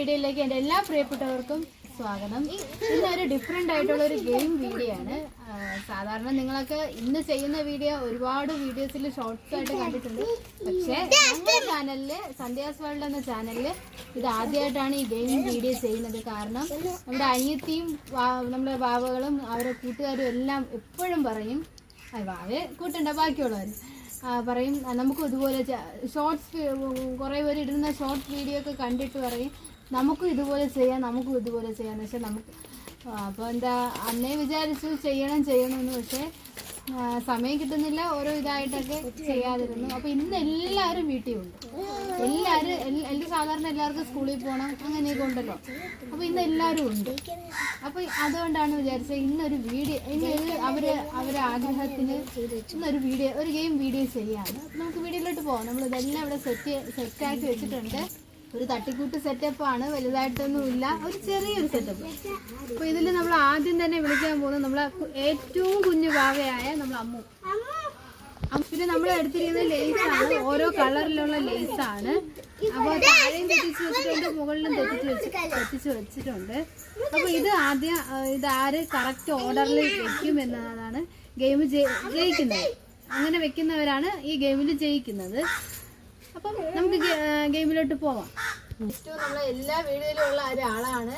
വീഡിയോയിലേക്ക് എന്റെ എല്ലാ പ്രിയപ്പെട്ടവർക്കും സ്വാഗതം. ഇന്നൊരു ഡിഫറെന്റ് ആയിട്ടുള്ള ഒരു ഗെയിം വീഡിയോ ആണ് സാധാരണ നിങ്ങളൊക്കെ ഇന്ന് ചെയ്യുന്ന വീഡിയോ ഒരുപാട് വീഡിയോസിൽ ഷോർട്സ് ആയിട്ട് കണ്ടിട്ടുണ്ട്. പക്ഷേ നമ്മുടെ ചാനലിൽ സന്ധ്യാസ് വേൾഡ് എന്ന ചാനലിൽ ഇത് ആദ്യമായിട്ടാണ് ഈ ഗെയിം വീഡിയോ ചെയ്യുന്നത്. കാരണം നമ്മുടെ അനിയത്തിയും നമ്മുടെ ബാബകളും അവരുടെ കൂട്ടുകാരും എല്ലാം എപ്പോഴും പറയും വാവെ കൂട്ടണ്ട ബാക്കിയുള്ളവർ പറയും നമുക്കും ഇതുപോലെ ഷോർട്സ് കുറേ പേര് ഇടുന്ന ഷോർട്സ് വീഡിയോ ഒക്കെ കണ്ടിട്ട് പറയും നമുക്കും ഇതുപോലെ ചെയ്യാം നമുക്കും ഇതുപോലെ ചെയ്യാന്ന് പക്ഷെ നമുക്ക് അപ്പോൾ എന്താ അന്നേ വിചാരിച്ചു ചെയ്യണം ചെയ്യണമെന്ന് പക്ഷേ സമയം കിട്ടുന്നില്ല ഓരോ ഇതായിട്ടൊക്കെ ചെയ്യാതിരുന്നു. അപ്പൊ ഇന്ന് എല്ലാവരും വീട്ടിൽ ഉണ്ട്. എല്ലാരും എന്റെ സാധാരണ എല്ലാവർക്കും സ്കൂളിൽ പോകണം അങ്ങനെയൊക്കെ ഉണ്ടല്ലോ. അപ്പൊ ഇന്ന് എല്ലാവരും ഉണ്ട്. അപ്പൊ അതുകൊണ്ടാണ് വിചാരിച്ചത് ഇന്നൊരു വീഡിയോ ഇന്ന് അവർ അവരെ ആഗ്രഹത്തിന് ഇന്നൊരു വീഡിയോ ഒരു ഗെയിം വീഡിയോ ചെയ്യാണ് നമുക്ക് വീഡിയോയിലോട്ട് പോകാം നമ്മൾ ഇതെല്ലാം ഇവിടെ സെറ്റ് സെറ്റാക്കി വെച്ചിട്ടുണ്ട്. ഒരു തട്ടിക്കൂട്ട് സെറ്റപ്പ് ആണ് വലുതായിട്ടൊന്നും ഇല്ല ഒരു ചെറിയൊരു സെറ്റപ്പ് അപ്പോൾ ഇതിൽ നമ്മൾ ആദ്യം തന്നെ വിളിക്കാൻ പോകുന്നത് നമ്മളെ ഏറ്റവും കുഞ്ഞു ഭാവയായ നമ്മൾ അമ്മു. പിന്നെ നമ്മൾ എടുത്തിരിക്കുന്നത് ലേസാണ് ഓരോ കളറിലുള്ള ലേസാണ് അപ്പോൾ താഴെയും തെറ്റിച്ച് വെച്ചിട്ടുണ്ട് മുകളിലും തെറ്റിച്ച് വെച്ച് തെറ്റിച്ച് വെച്ചിട്ടുണ്ട്. അപ്പോൾ ഇത് ആദ്യം ഇത് ആര് കറക്റ്റ് ഓർഡറിൽ വെക്കും എന്നതാണ് ഗെയിം ജയിക്കുന്നത്. അങ്ങനെ വെക്കുന്നവരാണ് ഈ ഗെയിമിൽ ജയിക്കുന്നത്. അപ്പം നമുക്ക് ഗെയിമിലോട്ട് പോവാം. നമ്മളെ എല്ലാ വീടുകളിലും ഉള്ള ഒരാളാണ്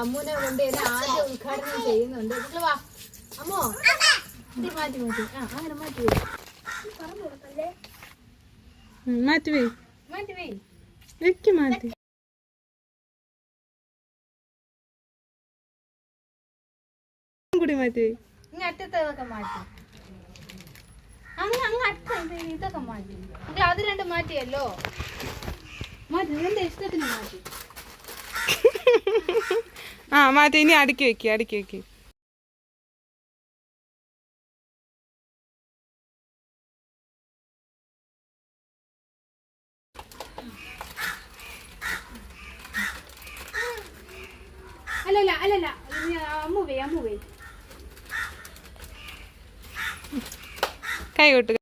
അമ്മൂനെ കൊണ്ട് തന്നെ ആദ്യം ഉദ്ഘാടനം ചെയ്യുന്നുണ്ട്. നിങ്ങൾ വാ. അമ്മോ മാറ്റി മാറ്റി. ആ അങ്ങനെ മാറ്റി മാറ്റി മാറ്റി വേ. മാറ്റി വേ. വെക്ക് മാറ്റി. കൂടി മാറ്റി ഇനി അറ്റത്തേതൊക്കെ മാറ്റി. മാറ്റി. രണ്ട് മാറ്റിയല്ലോ. മാറ്റി. ആ മാറ്റി ഇനി അടുക്കി വെക്കി അടുക്കി വെക്ക് അല്ലല്ല അല്ലല്ല നീ അമ്മു വേ അമ്മു വേ കൈ കൂട്ടുക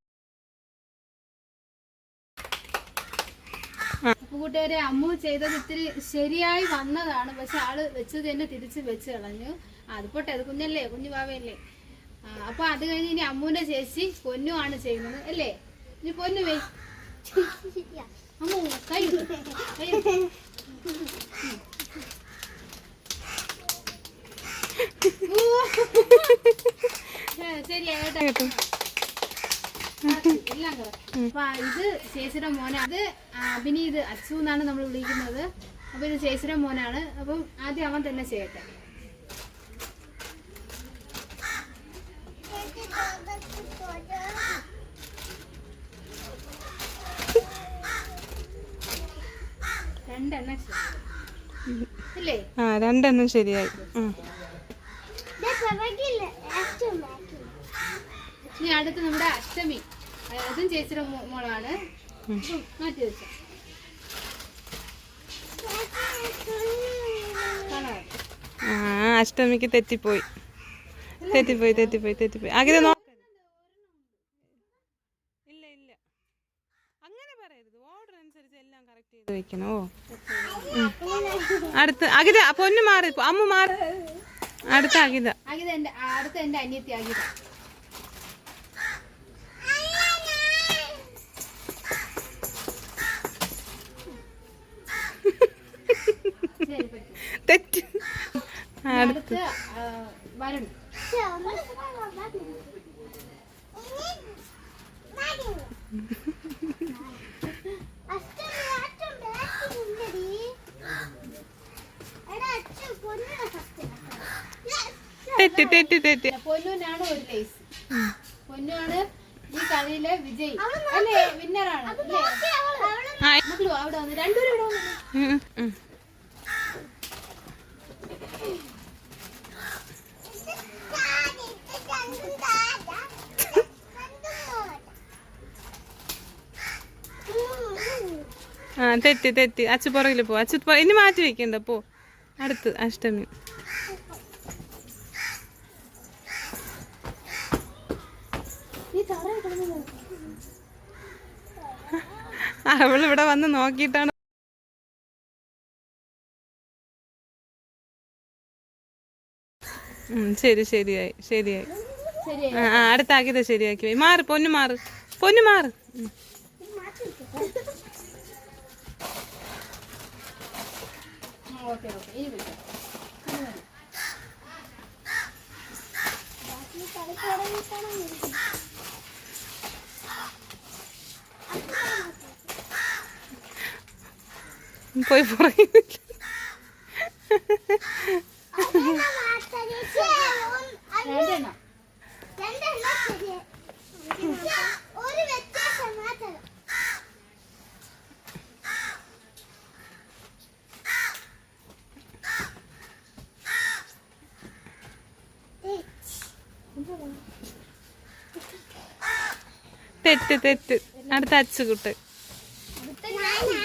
കൂട്ടുകാരെ അമ്മു ചെയ്തത് ഇത്തിരി ശരിയായി വന്നതാണ്. പക്ഷെ ആൾ വെച്ചത് തന്നെ തിരിച്ച് വെച്ച് കളഞ്ഞു. അതുപോട്ടെ അത് കുഞ്ഞല്ലേ കുഞ്ഞു പാവയല്ലേ അപ്പൊ അത് കഴിഞ്ഞ് ഇനി അമ്മുവിന്റെ ചേച്ചി പൊന്നു ആണ് ചെയ്യുന്നത് അല്ലേ? ഇനി പൊന്നു വേ. അമ്മു കൈ ഇട്. കൈ ഇട്. ശ- ശരിയായിട്ടാ കേട്ടോ എല്ലാം correct. അപ്പൊ ഇത് ചേച്ചിയുടെ മോനാണ് അത് അഭിനീത് അച്ചു എന്നാണ് നമ്മൾ വിളിക്കുന്നത്. അപ്പൊ ഇത് ചേച്ചിയുടെ മോനാണ്. അപ്പം ആദ്യം അവൻ തന്നെ ചെയ്യട്ടെ. രണ്ടെണ്ണം ശരിയായി. ആ രണ്ടെണ്ണം ശരിയായി. ഉം. ഇനി അടുത്ത് നമ്മുടെ അഷ്ടമി. അതും ചേച്ചിയുടെ മോളാണ്. മാറ്റി വെച്ച. അഷ്ടമിക്ക് തെറ്റിപ്പോയി. തെറ്റിപ്പോയി തെറ്റിപ്പോയി തെറ്റിപ്പോയി. നോക്കരുത് ഇല്ല ഇല്ല. അങ്ങനെ പറയരുത്. ഓർഡർ അനുസരിച്ച് എല്ലാം കറക്റ്റ് ചെയ്ത് വെക്കണം. ഓ. അടുത്ത് അഗിത പൊന്നു മാറി. അമ്മ മാറി. അടുത്ത അഗിത അഗിത എന്റെ അടുത്ത എന്റെ അനിയത്തി ആകിത തെറ്റ്. അടുത്ത്. തെറ്റ് തെറ്റ് തെറ്റ്. പൊന്നുനാണ് ഒരു ലേസ് പൊന്നുവാണ് ഈ കളിയിലെ വിജയ്. അല്ലേ വിന്നറാണ് അല്ലേ? ആ തെറ്റി തെറ്റി. അച്ഛൻ പുറകിൽ പോ. അച്ഛ പോ- ഇനി മാറ്റി വെക്കണ്ട പോ. അടുത്ത് അഷ്ടമി. ഈ തറ കിടന്നു അവളിവിടെ വന്ന് നോക്കിയിട്ടാണ് ശരി ശരിയായി ശരിയായി. ആ അടുത്താക്കിയത് ശരിയാക്കി. പോയി. മാറ് പൊന്നു മാറ് പൊന്നു മാറ്. ഓക്കെ പോയി പറയുന്നില്ല. തെറ്റ് തെറ്റ്. അടുത്ത അച്ചുകുട്ട് ആ ആ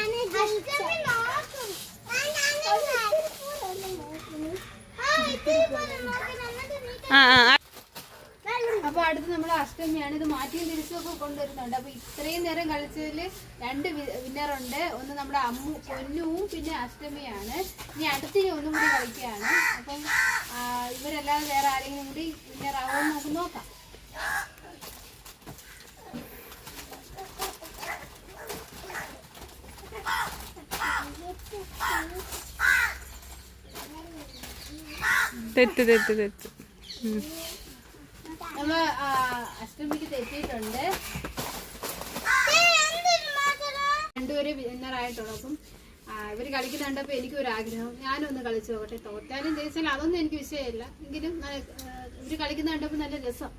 ആ. അപ്പൊ അടുത്ത് നമ്മൾ അഷ്ടമിയാണ്. ഇത് മാറ്റിയും തിരിച്ചും ഒക്കെ കൊണ്ടുവരുന്നുണ്ട്. അപ്പൊ ഇത്രയും നേരം കളിച്ചതിൽ രണ്ട് വിന്നറുണ്ട്. ഒന്ന് നമ്മുടെ അമ്മു പൊന്നുവും പിന്നെ അഷ്ടമിയാണ്. ഇനി അടുത്തിനി ഒന്നും കൂടി കളിക്കുകയാണ്. അപ്പം ഇവരല്ലാതെ വേറെ ആരെങ്കിലും കൂടി വിന്നർ ആവുമെന്ന് നമുക്ക് നോക്കാം. തെറ്റ് തെറ്റ് തെറ്റ്. നമ്മൾ അഷ്ടമിക്ക് തെറ്റിയിട്ടുണ്ട്. രണ്ടുപേരും ഇവർ എനിക്കും ഒരു ആഗ്രഹം ഞാനൊന്ന് കളിച്ചു നോക്കട്ടെ. തോറ്റാലും ജയിച്ചാലും അതൊന്നും എനിക്ക് വിഷയമില്ല. എങ്കിലും ആ, ഇവർ കളിക്കുന്ന കണ്ടപ്പോ നല്ല രസം.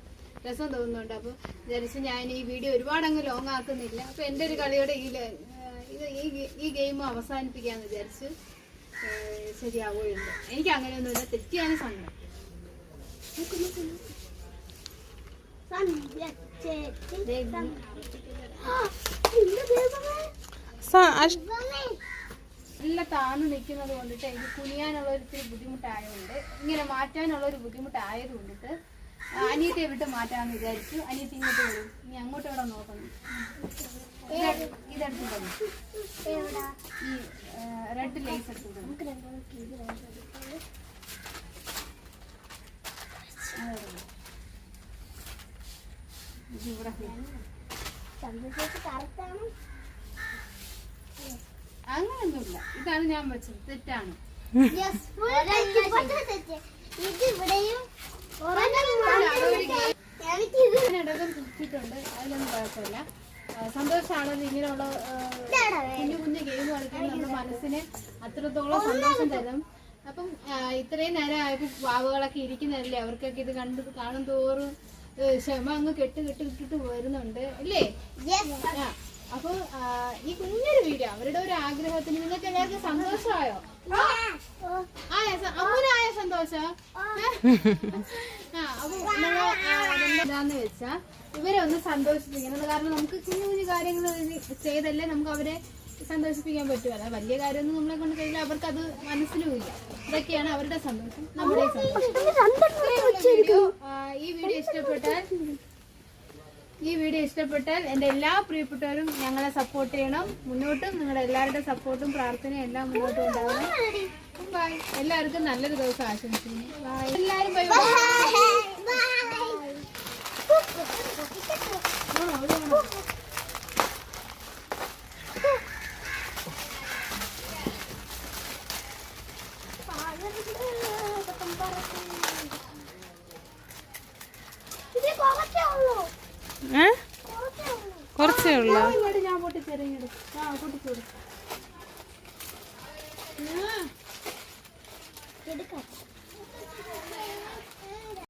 രസം തോന്നുന്നുണ്ട്. അപ്പൊ വിചാരിച്ചു ഞാൻ ഈ വീഡിയോ ഒരുപാട് അങ്ങ് ലോങ് ആക്കുന്നില്ല. അപ്പൊ എന്റെ ഒരു കളിയോടെ ഈ ഈ ഗെയിം അവസാനിപ്പിക്കാന്ന് വിചാരിച്ച് ശരിയാവുകയുണ്ട്. എനിക്ക് അങ്ങനെയൊന്നുമില്ല തെറ്റിയാണ് സങ്കടം. നല്ല താന്ന് നിൽക്കുന്നത് കൊണ്ടിട്ട് എനിക്ക് കുനിയാനുള്ള ഒരു ഇത്തിരി ബുദ്ധിമുട്ടായതുകൊണ്ട് ഇങ്ങനെ മാറ്റാനുള്ള ഒരു ബുദ്ധിമുട്ടായത് കൊണ്ടിട്ട് അനിയത്തെ വിട്ട് മാറ്റാന്ന് വിചാരിച്ചു. അനിയത്തി ഇങ്ങോട്ട് വരും. ഇനി അങ്ങോട്ട് ഇവിടെ നോക്കണം? ഇത് ഇതെടുത്ത് തന്നു. ഈ റെഡ് ലേസ് എടുത്ത് അങ്ങനെയൊന്നുമില്ല ഇതാണ് ഞാൻ വെച്ചത്. തെറ്റാണ്. കിട്ടിയിട്ടുണ്ട് അതിലൊന്നും കുഴപ്പമില്ല. സന്തോഷമാണ് ഇങ്ങനെയുള്ള കുഞ്ഞു കുഞ്ഞു ഗെയിം കളിക്കുന്നത് നമ്മുടെ മനസ്സിന് അത്രത്തോളം സന്തോഷം തരും. അപ്പം ഇത്രയും നേരം ആയപ്പോൾ വാവുകളൊക്കെ ഇരിക്കുന്നതല്ലേ? അവർക്കൊക്കെ ഇത് കണ്ട് കാണും തോറും ക്ഷമ അങ്ങ് കെട്ട് കെട്ട് ഇട്ടിട്ട് വരുന്നുണ്ട്. അല്ലേ? അപ്പൊ ഈ കുഞ്ഞൊരു വീഡിയോ അവരുടെ ഒരു ആഗ്രഹത്തിന് നിങ്ങൾക്ക് എല്ലാവർക്കും സന്തോഷമായോ? അമ്മൂനായ സന്തോഷം. എന്താന്ന് വെച്ചാ ഇവരെ ഒന്ന് സന്തോഷിപ്പിക്കണം. കാരണം നമുക്ക് കുഞ്ഞു കുഞ്ഞു കാര്യങ്ങൾ ചെയ്തല്ലേ നമുക്ക് അവരെ സന്തോഷിപ്പിക്കാൻ പറ്റുമല്ല വലിയ കാര്യമൊന്നും നമ്മളെ കൊണ്ട് കഴിയില്ല. അവർക്ക് അത് മനസ്സിലുമില്ല ഇതൊക്കെയാണ് അവരുടെ സന്തോഷം. നമ്മുടെ സന്തോഷം. ഈ വീഡിയോ ഇഷ്ടപ്പെട്ടാൽ ഈ വീഡിയോ ഇഷ്ടപ്പെട്ടാൽ എന്റെ എല്ലാ പ്രിയപ്പെട്ടവരും ഞങ്ങളെ സപ്പോർട്ട് ചെയ്യണം. മുന്നോട്ടും നിങ്ങളുടെ എല്ലാവരുടെ സപ്പോർട്ടും പ്രാർത്ഥനയും എല്ലാം മുന്നോട്ടും ഉണ്ടാവണം ബൈ എല്ലാവർക്കും നല്ലൊരു ദിവസം ആശംസിക്കുന്നു. ബൈ എല്ലാവരും ബൈ ഇത് കുറച്ചേ ഉള്ളൂ ഏ? കുറച്ചേ ഉള്ളൂ. ഞാൻ പൊട്ടിച്ചെറിഞ്ഞിടും ആ പൊട്ടിച്ചോടും